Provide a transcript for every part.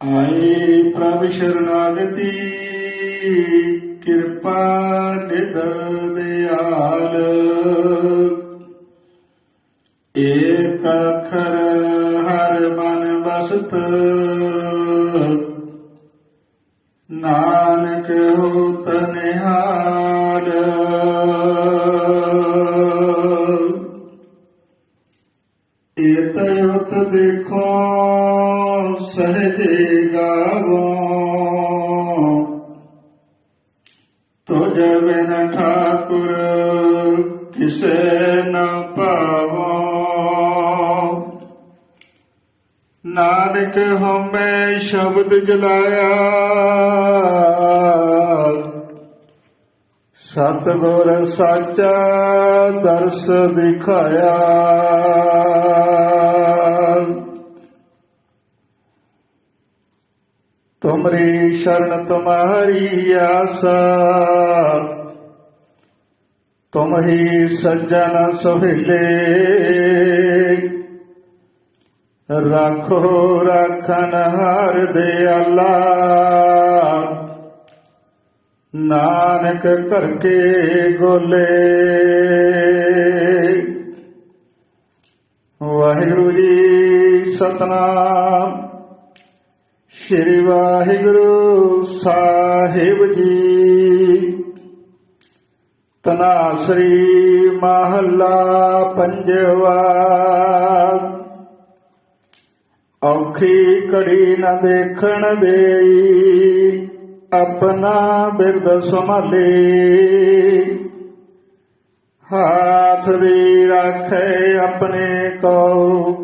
ਆਏ ਪ੍ਰਭ ਸ਼ਰਨਾਗਤੀ ਕਿਰਪਾ ਨਿਧ ਦਿਆਲ। ਏਕ ਅੱਖਰ ਹਰ ਮਨ ਬਸਤ ਤਯੁਤ ਦੇਖੋ ਸਹਜੇ ਗਾਵੋ ਤੁਝ ਬਿਨ ਠਾਕੁਰ ਕਿਸੇ ਨ ਪਾਵੋ। ਨਾਨਕ ਹਉਮੈ ਸ਼ਬਦ ਜਲਾਇਆ। ਸਤਿਗੁਰ ਸੱਚਾ ਦਰਸ ਦਿਖਾਇਆ। ਤੁਮਰੀ ਸ਼ਰਨ ਤੁਮਾਰੀ ਆਸਾ। ਤੁਮ ਹੀ ਸੱਜਣ ਸੁਹਿਲੇ। ਰੱਖੋ ਰਖਨ ਹਰ ਦੇ ਦਿਆਲਾ। ਨਾਨਕ ਕਰਕੇ ਗੋਲੇ। ਵਾਹਿਗੁਰੂ ਜੀ ਸਤਨਾਮ। ਸ੍ਰੀ ਵਾਹਿਗੁਰੂ ਸਾਹਿਬ ਜੀ। ਤਨਾਸਰੀ ਮਹੱਲਾ ਪੰਜਵਾ। ਔਖੀ ਘੜੀ ਨਾ ਦੇਖਣ ਦੇਈ ਆਪਣਾ ਬਿਰਦ ਸੰਭਾਲੇ। ਹਾਥ ਦੀ ਰੱਖੇ ਆਪਣੇ ਕੋ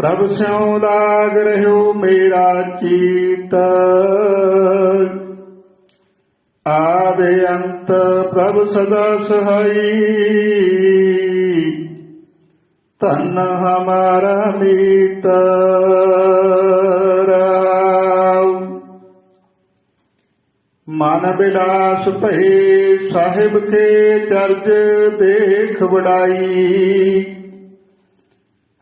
ਪ੍ਰਭ ਸਿਉ ਲਾਗ ਰਹਿਓ ਮੇਰਾ ਚੀਤ। ਆਦ ਅੰਤ ਪ੍ਰਭ ਸਦਾ ਸਹਾਈ। ਤਨ ਹਮਾਰਾ ਮੀਤ ਮਨ ਬਿਲਾਸ ਭਏ ਸਾਹਿਬ ਕੇ ਚਰਜ ਦੇਖ ਵਡਾਈ।